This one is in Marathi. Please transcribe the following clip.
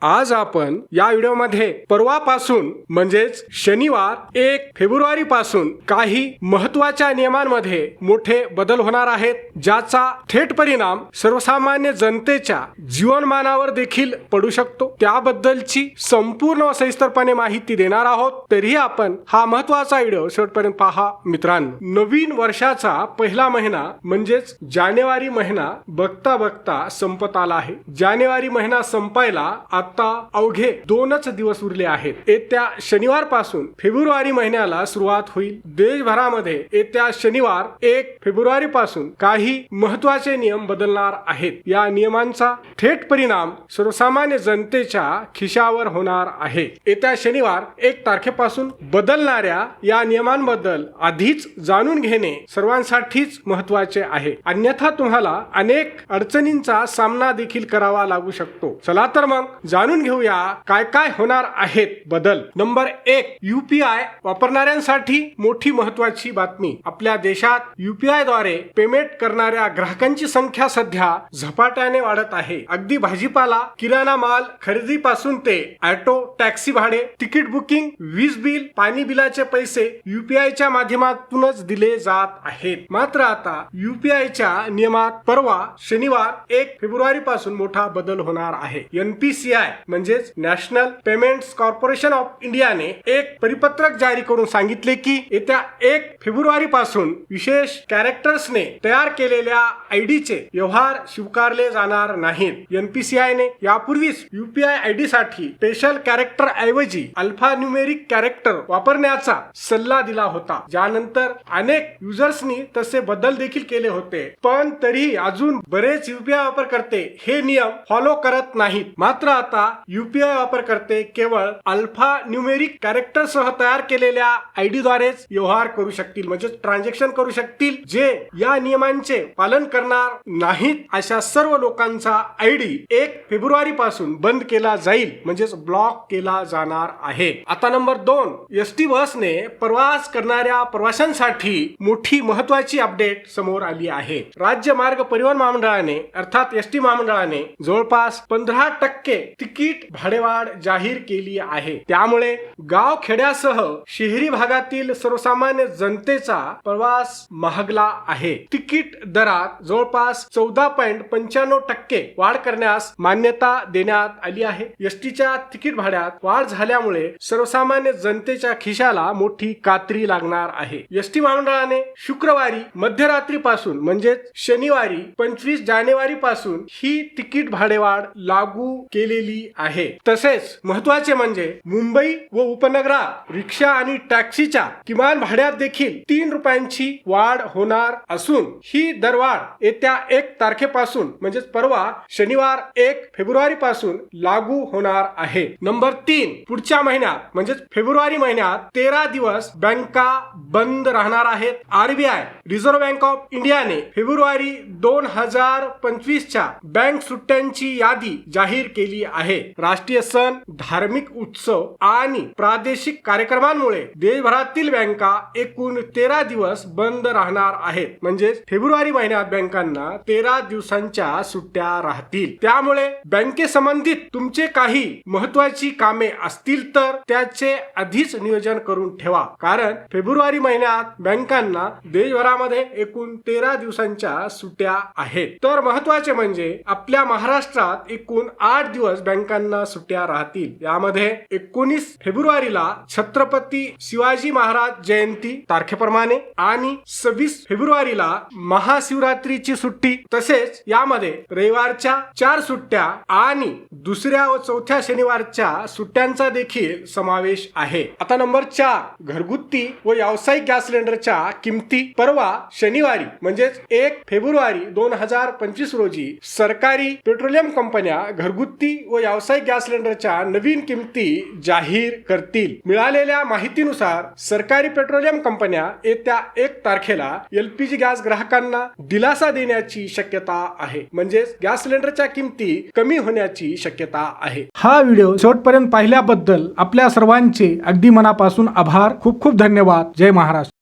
आज आपण या व्हिडिओमध्ये परवापासून म्हणजेच शनिवार एक फेब्रुवारी पासून काही महत्त्वाच्या नियमांमध्ये मोठे बदल होणार आहेत ज्याचा थेट परिणाम सर्वसामान्य जनतेच्या जीवनमानावर देखील पडू शकतो. त्याबद्दलची संपूर्ण सविस्तरपणे माहिती देणार आहोत. तरीही आपण हा महत्त्वाचा व्हिडिओ शेवटपर्यंत पहा मित्रांनो. नवीन वर्षाचा पहिला महिना म्हणजेच जानेवारी महिना बघता बघता संपत आला आहे. जानेवारी महिना संपायला आता अवघे दोनच दिवस उरले आहेत. येत्या शनिवारपासून फेब्रुवारी महिन्याला सुरुवात होईल. देशभरामध्ये येत्या शनिवार एक फेब्रुवारी पासून काही महत्त्वाचे नियम बदलणार आहेत. या नियमांचा थेट परिणाम सर्वसामान्य जनतेच्या खिशावर होणार आहे. येत्या शनिवार एक तारखेपासून बदलणाऱ्या या नियमांबद्दल आधीच जाणून घेणे सर्वांसाठीच महत्त्वाचे आहे. अन्यथा तुम्हाला अनेक अडचणींचा सामना देखील करावा लागू शकतो. चला तर मग जाणून घेऊया काय काय होणार आहेत बदल. नंबर एक युपीआय वापरणाऱ्यांसाठी मोठी महत्वाची बातमी. आपल्या देशात युपीआयद्वारे पेमेंट करणाऱ्या ग्राहकांची संख्या सध्या झपाट्याने वाढत आहे. अगदी भाजीपाला किराणा माल खरेदीपासून ते ऑटो टॅक्सी भाडे तिकीट बुकिंग वीज बिल पाणी बिलाचे पैसे युपीआयच्या माध्यमातूनच दिले जात आहेत. मात्र आता युपीआयच्या नियमात परवा शनिवार एक फेब्रुवारी पासून मोठा बदल होणार आहे. एनपीसीआय म्हणजेच नॅशनल पेमेंट्स कॉर्पोरेशन ऑफ इंडियाने एक परिपत्रक जारी करून सांगितले की येत्या एक फेब्रुवारी पासून विशेष कॅरेक्टर्सने तयार केलेल्या आयडीचे व्यवहार स्वीकारले जाणार नाहीत. एनपीसीआय ने यापूर्वीच युपीआय आयडी साठी स्पेशल कॅरेक्टर ऐवजी अल्फा न्यूमेरिक कॅरेक्टर वापरण्याचा सल्ला दिला होता. ज्यानंतर अनेक युजर्सनी तसे बदल देखील केले होते. पण तरीही अजून बरेच युपीआय वापरकर्ते हे नियम फॉलो करत नाहीत. मात्र आता युपीआय वापरकर्ते केवळ अल्फा न्यूमेरिक कॅरेक्टर सह तयार केलेल्या आयडी द्वारेच व्यवहार करू शकतील म्हणजे ट्रान्झॅक्शन करू शकतील जे या नियमांचे पालन करणार नाहीत अशा सर्व लोकांचा आयडी एक फेब्रुवारी पासून बंद केला जाईल म्हणजेच ब्लॉक केला जाणार आहे. आता नंबर दोन एस टी बसने प्रवास करणाऱ्या प्रवाशांसाठी मोठी महत्वाची अपडेट समोर आली आहे. राज्य मार्ग परिवहन महामंडळाने अर्थात एस टी महामंडळाने जवळपास पंधरा टक्के तिकीट भाडेवाढ जाहीर केली आहे. त्यामुळे गाव खेड्यासह शहरी भागातील सर्वसामान्य जनतेचा प्रवास महागला आहे. तिकीट दरात जवळपास चौदा पॉईंट पंच्याण्णव टक्के वाढ करण्यास मान्यता देण्यात आली आहे. एसटीच्या तिकीट भाड्यात वाढ झाल्यामुळे सर्वसामान्य जनतेच्या खिशाला मोठी कात्री लागणार आहे. एसटी महामंडळाने शुक्रवारी मध्यरात्रीपासून म्हणजेच शनिवारी पंचवीस जानेवारी पासून ही तिकीट भाडेवाढ लागू केलेली आहे. तसेच महत्त्वाचे म्हणजे मुंबई व उपनगरात रिक्षा आणि टॅक्सीच्या किमान भाड्यात देखील तीन रुपयांची वाढ होणार असून ही दरवाढ येत्या एक तारखेपासून म्हणजेच परवा शनिवार एक फेब्रुवारी पासून लागू होणार आहे. नंबर तीन पुढच्या महिन्यात म्हणजेच फेब्रुवारी महिन्यात तेरा दिवस बँका बंद राहणार आहेत. आरबीआय रिझर्व्ह बँक ऑफ इंडियाने फेब्रुवारी दोन हजार पंचवीसच्या बँक सुट्ट्यांची यादी जाहीर केली आहे. राष्ट्रीय सण धार्मिक उत्सव आणि प्रादेशिक कार्यक्रमांमुळे देशभरातील बँका एकूण तेरा दिवस बंद राहणार आहेत. म्हणजे फेब्रुवारी महिन्यात बँकांना तेरा दिवसांच्या सुट्ट्या राहतील. त्यामुळे बँकेसंबंधित तुमचे काही महत्वाची कामे असतील तर त्याचे आधीच नियोजन करून ठेवा. कारण फेब्रुवारी महिन्यात बँकांना देशभरामध्ये एकूण तेरा दिवसांच्या सुट्ट्या आहेत. तर महत्त्वाचे म्हणजे आपल्या महाराष्ट्रात एकूण आठ दिवस बँक बँकांना सुट्ट्या राहतील. यामध्ये एकोणीस फेब्रुवारीला छत्रपती शिवाजी महाराज जयंती तारखेप्रमाणे आणि सव्वीस फेब्रुवारीला महाशिवरात्रीची सुट्टी. तसेच यामध्ये रविवारच्या चार सुट्ट्या आणि दुसऱ्या व चौथ्या शनिवारच्या सुट्ट्यांचा देखील समावेश आहे. आता नंबर चार घरगुती व व्यावसायिक गॅस सिलेंडरच्या किमती. परवा शनिवारी म्हणजेच एक फेब्रुवारी दोन हजार पंचवीस रोजी सरकारी पेट्रोलियम कंपन्या घरगुती व व्यावसायिक गॅस सिलेंडरच्या नवीन किमती जाहीर करतील. मिळालेल्या माहितीनुसार सरकारी पेट्रोलियम कंपन्या येत्या एक तारखेला एलपीजी गॅस ग्राहकांना दिलासा देण्याची शक्यता आहे. म्हणजेच गॅस सिलेंडरच्या किमती कमी होण्याची शक्यता आहे. हा व्हिडिओ शेवटपर्यंत पाहिल्याबद्दल आपल्या सर्वांचे अगदी मनापासून आभार. खूप खूप धन्यवाद. जय महाराष्ट्र.